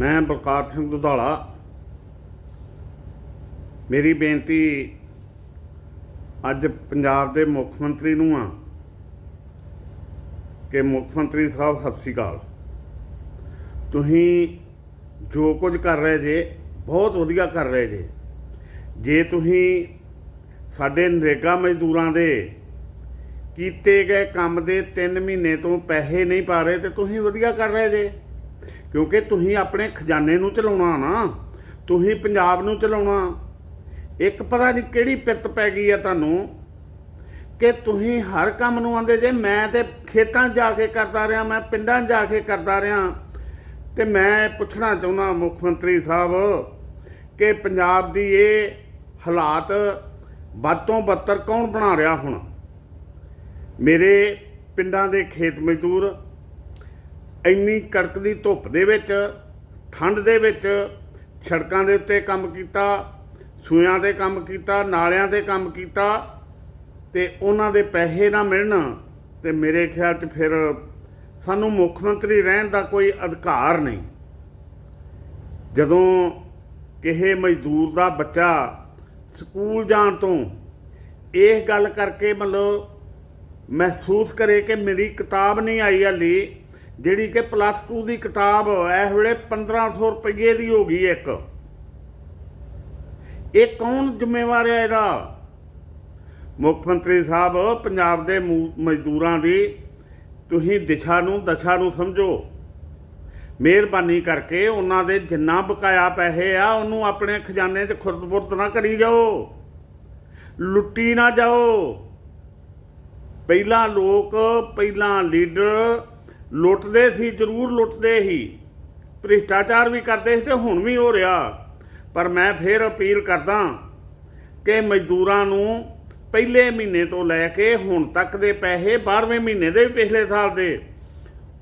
ਮੈਂ ਬਲਕਾਰ ਸਿੰਘ ਦੁਧਾਲਾ। ਮੇਰੀ ਬੇਨਤੀ, ਅੱਜ ਪੰਜਾਬ ਦੇ ਮੁੱਖ ਮੰਤਰੀ ਨੂੰ ਆ ਕਿ ਮੁੱਖ ਮੰਤਰੀ ਸਾਹਿਬ, ਸਤਿ ਸ਼੍ਰੀ ਅਕਾਲ। ਤੁਸੀਂ ਜੋ ਕੁਝ ਕਰ ਰਹੇ ਜੇ, ਬਹੁਤ ਵਧੀਆ ਕਰ ਰਹੇ ਜੇ। ਜੇ ਤੁਸੀਂ ਸਾਡੇ ਨਰੇਗਾ ਮਜ਼ਦੂਰਾਂ ਦੇ ਕੀਤੇ ਗਏ ਕੰਮ ਦੇ 3 ਮਹੀਨੇ ਤੋਂ ਪੈਸੇ ਨਹੀਂ ਪਾ ਰਹੇ, ਤੇ ਤੁਸੀਂ ਵਧੀਆ ਕਰ ਰਹੇ ਜੇ। ਕਿਉਂਕਿ ਤੁਸੀਂ ਆਪਣੇ ਖਜ਼ਾਨੇ ਨੂੰ ਚਲਾਉਣਾ ਨਾ, ਤੁਸੀਂ ਪੰਜਾਬ ਨੂੰ ਚਲਾਉਣਾ। ਇੱਕ ਪਤਾ ਨਹੀਂ ਕਿਹੜੀ ਪਿੱਤ ਪੈ ਗਈ ਆ ਤੁਹਾਨੂੰ ਕਿ ਤੁਸੀਂ ਹਰ ਕੰਮ ਨੂੰ ਆਂਦੇ ਜੇ, ਮੈਂ ਤੇ ਖੇਤਾਂ 'ਚ ਜਾ ਕੇ ਕਰਦਾ ਰਿਹਾ, ਮੈਂ ਪਿੰਡਾਂ 'ਚ ਜਾ ਕੇ ਕਰਦਾ ਰਿਹਾ। ਤੇ ਮੈਂ ਪੁੱਛਣਾ ਚਾਹੁੰਦਾ ਮੁੱਖ ਮੰਤਰੀ ਸਾਹਿਬ ਕਿ ਪੰਜਾਬ ਦੀ ਇਹ ਹਾਲਾਤ ਵੱਧ ਤੋਂ ਬੱਤਰ ਕੌਣ ਬਣਾ ਰਿਹਾ ਹੁਣ? ਮੇਰੇ ਪਿੰਡਾਂ ਦੇ ਖੇਤ ਮਜ਼ਦੂਰ ਇੰਨੀ ਕੜਕਦੀ ਧੁੱਪ ਦੇ ਵਿੱਚ, ਠੰਡ ਦੇ ਵਿੱਚ, ਸੜਕਾਂ ਦੇ ਉੱਤੇ ਕੰਮ ਕੀਤਾ ਸੂਆਂ ਤੇ ਕੰਮ ਕੀਤਾ, ਨਾਲਿਆਂ ਤੇ ਕੰਮ ਕੀਤਾ, ਤੇ ਉਹਨਾਂ ਦੇ ਪੈਸੇ ਨਾ ਮਿਲਣ, ਤੇ ਮੇਰੇ ਖਿਆਲ 'ਚ ਫਿਰ ਸਾਨੂੰ ਮੁੱਖ ਮੰਤਰੀ ਰਹਿਣ ਦਾ ਕੋਈ ਅਧਿਕਾਰ ਨਹੀਂ। ਜਦੋਂ ਕਿਸੇ ਮਜ਼ਦੂਰ ਦਾ ਬੱਚਾ ਸਕੂਲ ਜਾਣ ਤੋਂ ਇਹ ਗੱਲ ਕਰਕੇ ਮਤਲਬ ਮਹਿਸੂਸ ਕਰੇ ਕਿ ਮੇਰੀ ਕਿਤਾਬ ਨਹੀਂ ਆਈ ਹਾਲੀ ਜਿਹੜੀ ਕਿ ਪਲੱਸ 2 ਦੀ ਕਿਤਾਬ ਇਸ ਵੇਲੇ 1500 ਰੁਪਏ ਦੀ ਹੋ ਗਈ ਇੱਕ। ਇਹ ਕੌਣ ਜ਼ਿੰਮੇਵਾਰ ਹੈ ਇਹਦਾ? ਮੁੱਖ ਮੰਤਰੀ ਸਾਹਿਬ, ਪੰਜਾਬ ਦੇ ਮੂ- ਮਜ਼ਦੂਰਾਂ ਦੀ ਤੁਸੀਂ ਦਿਸ਼ਾ ਨੂੰ, ਦਸ਼ਾ ਨੂੰ ਸਮਝੋ। ਮਿਹਰਬਾਨੀ ਕਰਕੇ ਉਹਨਾਂ ਦੇ ਜਿੰਨਾ ਬਕਾਇਆ ਪੈਸੇ ਆ, ਉਹਨੂੰ ਆਪਣੇ ਖਜ਼ਾਨੇ 'ਚ ਖੁਰਦ-ਬੁਰਦ ਨਾ ਕਰੀ ਜਾਓ। ਲੁੱਟੀ ਨਾ ਜਾਓ। ਪਹਿਲਾਂ ਲੋਕ, ਪਹਿਲਾਂ ਲੀਡਰ ਲੁੱਟਦੇ ਸੀ, ਜ਼ਰੂਰ ਲੁੱਟਦੇ ਸੀ। ਭ੍ਰਿਸ਼ਟਾਚਾਰ ਵੀ ਕਰਦੇ ਸੀ ਤੇ ਹੁਣ ਵੀ ਹੋ ਰਿਹਾ। ਪਰ ਮੈਂ ਫੇਰ ਅਪੀਲ ਕਰਦਾ ਕਿ ਮਜ਼ਦੂਰਾਂ ਨੂੰ ਪਹਿਲੇ ਮਹੀਨੇ ਤੋਂ ਲੈ ਕੇ ਹੁਣ ਤੱਕ ਦੇ ਪੈਸੇ 12ਵੇਂ ਮਹੀਨੇ ਦੇ ਵੀ ਪਿਛਲੇ ਸਾਲ ਦੇ,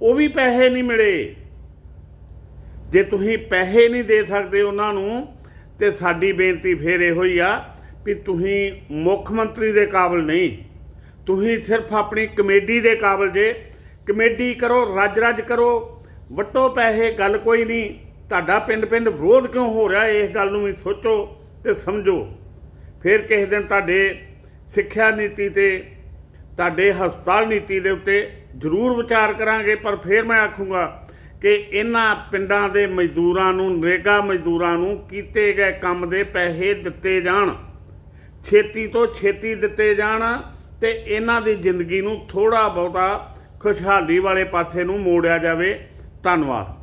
ਉਹ ਵੀ ਪੈਸੇ ਨਹੀਂ ਮਿਲੇ। ਜੇ ਤੁਸੀਂ ਪੈਸੇ ਨਹੀਂ ਦੇ ਸਕਦੇ ਉਹਨਾਂ ਨੂੰ, ਤੇ ਸਾਡੀ ਬੇਨਤੀ ਫੇਰ ਇਹੋ ਹੀ ਆ ਵੀ ਤੁਸੀਂ ਮੁੱਖ ਮੰਤਰੀ ਦੇ ਕਾਬਲ ਨਹੀਂ। ਤੁਸੀਂ ਸਿਰਫ ਆਪਣੀ ਕਮੇਡੀ ਦੇ ਕਾਬਲ ਜੇ ਕਮੇਡੀ ਕਰੋ ਰੱਜ ਰੱਜ ਕਰੋ, ਵਟੋ ਪੈਸੇ, ਗੱਲ ਕੋਈ ਨਹੀਂ। ਤੁਹਾਡਾ ਪਿੰਡ ਪਿੰਡ ਵਿਰੋਧ ਕਿਉਂ ਹੋ ਰਿਹਾ? ਇਸ ਗੱਲ ਨੂੰ ਵੀ ਸੋਚੋ ਤੇ ਸਮਝੋ। ਫਿਰ ਕਿਸੇ ਦਿਨ ਤੁਹਾਡੇ ਸਿੱਖਿਆ ਨੀਤੀ ਤੇ, ਤੁਹਾਡੇ ਹਸਪਤਾਲ ਨੀਤੀ ਦੇ ਉੱਤੇ ਜ਼ਰੂਰ ਵਿਚਾਰ ਕਰਾਂਗੇ, ਪਰ ਫਿਰ ਮੈਂ ਆਖੂੰਗਾ ਕਿ ਇਹਨਾਂ ਪਿੰਡਾਂ ਦੇ ਮਜ਼ਦੂਰਾਂ ਨੂੰ, ਨਰੇਗਾ ਮਜ਼ਦੂਰਾਂ ਨੂੰ ਕੀਤੇ ਗਏ ਕੰਮ ਦੇ ਪੈਸੇ ਦਿੱਤੇ ਜਾਣ। ਛੇਤੀ ਤੋਂ ਛੇਤੀ ਦਿੱਤੇ ਜਾਣ ਤੇ ਇਹਨਾਂ ਦੀ ਜ਼ਿੰਦਗੀ ਨੂੰ ਥੋੜਾ ਬਹੁਤਾ ਖੁਸ਼ਹਾਲੀ ਵਾਲੇ ਪਾਸੇ ਨੂੰ ਮੋੜਿਆ ਜਾਵੇ। ਧੰਨਵਾਦ।